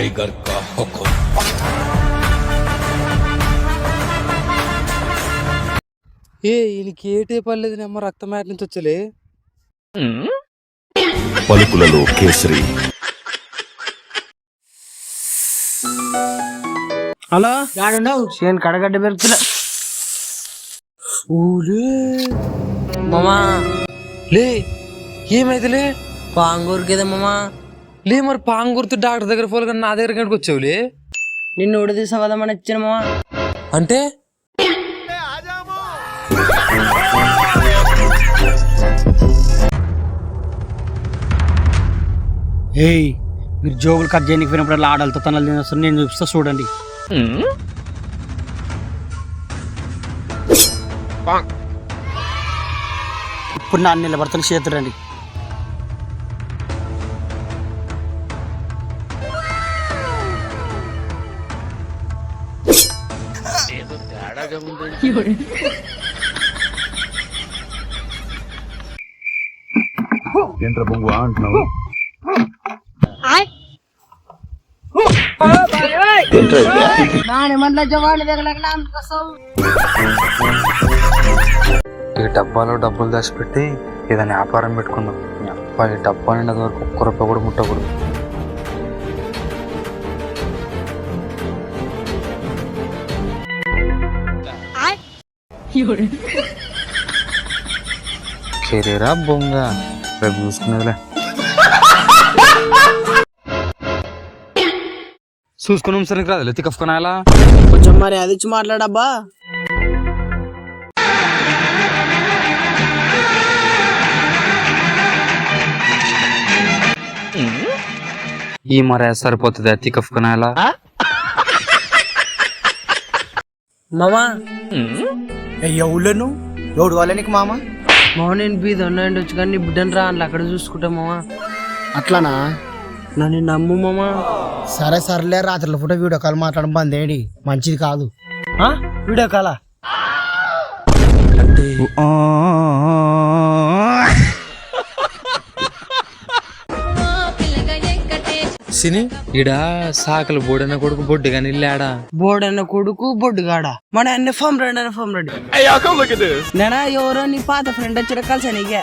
Tiger का हुक्म ఏ ఈయనకి ఏటే పర్లేదు నెమ్మ రక్తం మ్యాట్ నుంచి వచ్చలే పలుకులలో కేసరి హలో గాడుండవు చేను కడగడ్డ పెరుగుతులే ఊలే మామా లే ఏమైతేలే పాంగూరుకి ఏదో మామా లే మరి పాంగుర్తు డాక్టర్ దగ్గర పోలు కానీ నా దగ్గర గడికి వచ్చావులే? నిన్ను ఉడి తీసుకుపోదామని ఇచ్చిన మామా. అంటే? ఏయ్ మీరు జోబులు కట్ చేయడానికి పోయినప్పుడు ఆడలతో తనలు తినేస్తారు నేను చూపిస్తా చూడండి. ఇప్పుడు నాన్న నిలబడతాను చేతురండి ఏంట్రా బొంగు అంటున్నావు? ఈ డబ్బాలో డబ్బులు దాచిపెట్టి ఏదైనా వ్యాపారం పెట్టుకుందాం. ఈ అబ్బా ఈ డబ్బా నిండది వరకు ఒక్క రూపాయి కూడా ముట్టకూడదు. కెరీరా బొంగ. రేపు చూసుకునేదిలే. చూసుకున్నాం సరికి రాదు. తికఫ్కొనాలా కొంచెం మరి అది ఇచ్చి మాట్లాడబ్బా. ఈ మరే సరిపోతుంది తికఫ్కొనాలా మామా? ఎవళ్ళను ఎవడు వాళ్ళ నీకు మామ? మామ నేను బీద ఉన్నాయండి వచ్చి కానీ నీ బిడ్డను రా అందులో అక్కడ చూసుకుంటా మామా. అట్లానా? నన్ను నమ్ము మామా. సరే సర్లే రాత్రుల పూట వీడియో కాల్ మాట్లాడడం బంద్ ఏంటి మంచిది కాదు. వీడియో కాలా? అంటే సిని ఈడ సాకలు బోడన కొడుకు బొడ్డు కానీ ఇల్లాడా? బోడన్న కొడుకు బొడ్డుగాడ? మన అన్న ఫామ్ రెడీ అన్న ఫామ్ రెడీ. నేనా ఎవరో నీ పాత ఫ్రెండ్ వచ్చి కలిసి నీకే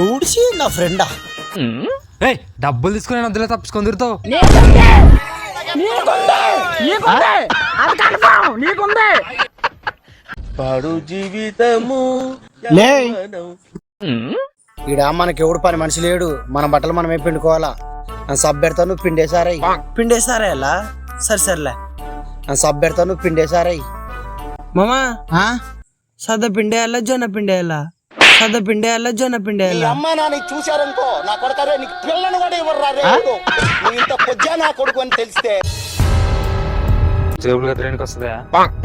ఎవడిసి నా ఫ్రెండా ఏయ్ డబ్బులు తీసుకుని వద్దులే తప్పించుకొని తిరుగుతావు? లే. ఈడ మనకి ఎవడు పని మనిషి లేడు. మన బట్టలు మనమే పిండుకోవాలా? సబ్ పెడతా నువ్వు పిండేసారై పిండేస్తారా ఎలా? సరే సర్లే. సబ్ పెడతా నువ్వు పిండేసారై మామా సద పిండేయాలా జొన్న పిండేయాలా? సద పిండేయాలా జొన్న పిండేయాలా? అమ్మా నాన్న చూశారనుకో నా కొడతారే నీకు పిల్లను కూడా ఇవ్వరు రా? నువ్వు ఇంత కొద్దిగా నా కొడుకు అని తెలిస్తే. జేబులు గదిలేనికి వస్తుందా?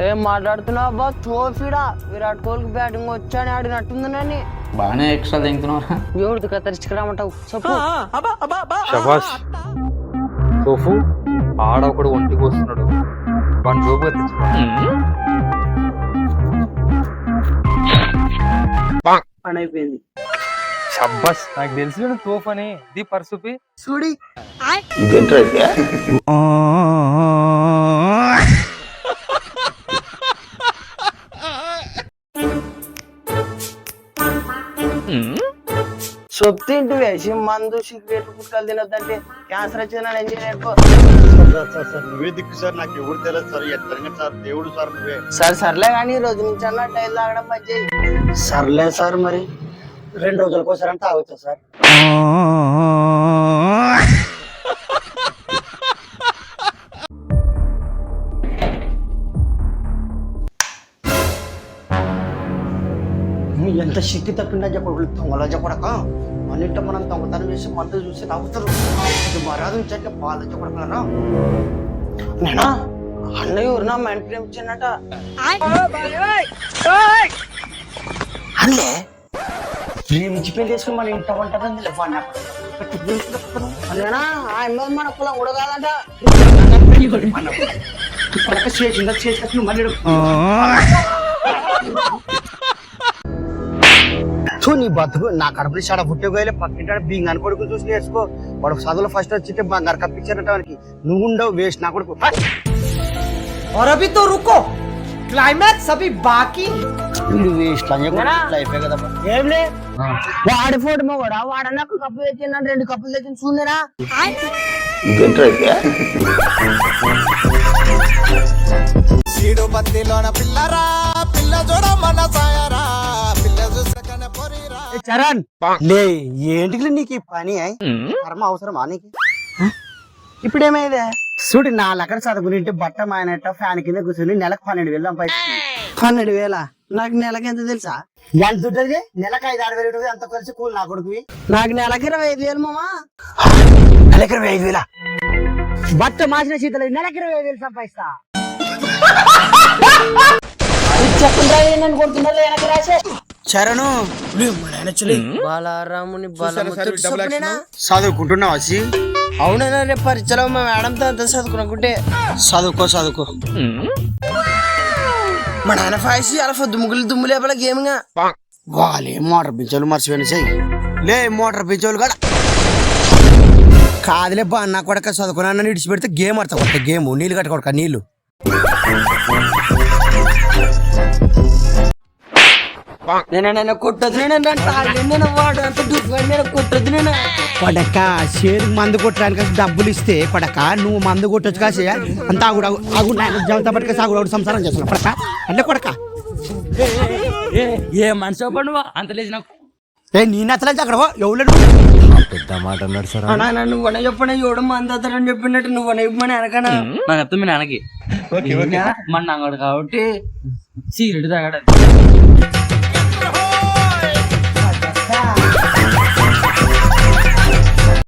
ఏం మాట్లాడుతున్నావు అబ్బా? తోఫిడా విరాట్ కోహ్లీకి బ్యాటింగ్ వచ్చాని ఆడినట్టుంది నన్ను. బాగానే ఎక్స్ట్రా తింటున్నారా ఎవరికి కత్తరించుకురామంటావు చెప్పు. శబాష్ తోఫు ఆడ ఒకడు ఒంటికి వస్తున్నాడు. వాడిని జోబు పని అయిపోయింది శబాష్ నాకు తెలిసి తోఫ్ అని ది పర్సుపి. చూడి. చెప్తే వేసి మందు సిగరెట్ పుట్టుకలు తినొద్దంటే క్యాన్సర్ వచ్చిందని ఏం చేయలేకపో నువ్వే దిక్కు సార్ నాకు ఎవరు తెలియదు సార్ ఎత్తరంగా సార్ దేవుడు సార్ నువ్వే. సరే సర్లే కానీ ఈ రోజు నుంచి అన్న టైల్ తాగడం మంచి సర్లే సార్ మరి. రెండు రోజులకోసారి అంటే తాగొచ్చా సార్. నువ్వు ఎంత శక్తి తప్పిందా చెప్పడు దొంగలా చెప్పడక మన మనం దొంగతనం చేసి మందు చూసి తాగుతారు. ఇది మర్యాద ఉంచాక పాలు చెప్పడకరా నేనా? అన్నయ్య ఎవరు నా మెంట్ ప్రేమించానట అన్లే ప్రేమించి పెళ్ళి చేసుకుని మన ఇంట వంటదని లేవన్నా ఆ అమ్మాయి మన కులం కూడా కాదంట. ఇప్పటికే చేసిందా చేసినట్టు మళ్ళీ చూ నీ బతుకు నా కడుపులో చాలా పుట్టేపోయలే పక్కింటాడు బింగాని కొడుకు చూసి నేర్చుకో వాడు చదువులో ఫస్ట్ వచ్చింటే బంగారు కప్పించారంట వానికి నువ్వు ఉండవు వేస్ట్ నా కొడుకు హ! और अभी तो रुको क्लाइमैक्स अभी बाकी వీడు వేస్ట్ లైఫ్ కదా ఏం లే వాడి ఫోటో కూడా వాడన్నా కప్పు తెచ్చిండు రెండు కప్పులు తెచ్చింది చూడరా సీడు బత్తిలోన పిల్లరా పిల్ల చూడ మన సాయరా చరణ్! లే ఏంటికి నీకు ఈ పని? కర్మ అవసరమా నీకు? ఇప్పుడేమైందే? చూడు నా లెక్కన చదువుకుంటే బట్ట మాయనట్ట ఫ్యాన్ కింద కూర్చుని నెలకు పన్నెండు వేలు సంపాదించి పన్నెండు వేల? నాకు నెలకి ఎంత తెలుసా? ఎంత ఉంటుంది నెలకు ఐదు ఆరు వేలు అంత కలిసి కూలి నా కొడుకువి. నాకు నెలకి ఇరవై ఐదు వేలు మామా? నెలకి ఇరవై ఐదు వేల? బట్ట మాసిన శీతలు నెలకి ఇరవై ఐదు వేలు సంపాదిస్తా. చరణు బాలరాముని? చదువుకుంటున్నావు వచ్చి అవునన్నా రేపు పరీక్షలో మా మేడంతో అంత చదువుకునుకుంటే చదువుకో చదువుకో. మా నాన్న ఫాయిసి అలా దుమ్ముగులు దుమ్ము లేపల గేమ్గా. వాళ్ళే మోటార్ పిచ్చోలు మర్చిపోయిన చెయ్యి. లే మోటార్ పిచ్చోలు కూడా కాదులే బా నా కొడక చదువుకున్నా విడిచిపెడితే గేమ్ ఆడతా. కొత్త గేమ్ నీళ్ళు కట్ట కొడక నీళ్ళు. నేను నేను కొట్టదు నేను తాగలేదు నేను వాడు అంత దుఃఖం నేను కొట్టదు నేను కొడక షేర్ మందు కొట్టడానికి డబ్బులు ఇస్తే కొడక నువ్వు మందు కొట్టొచ్చు కాసే అంత ఆగుడు ఆగు- పట్టుక సాగుడు సంసారం చేస్తున్నా కొడక అంటే కొడక ఏ మనిషి నువ్వు అంత లేదు నాకు ఏ నీ నచ్చలేదు అక్కడ ఎవరు పెద్ద మాట అన్నాడు సార్ నాన్న నువ్వు అనే చెప్పిన ఎవడు మంది అతడని చెప్పినట్టు నువ్వు అనే మన వెనకనా నాకు అర్థం మీ నాన్నకి మన నాన్నగాడు కాబట్టి సిగరెట్ తాగాడు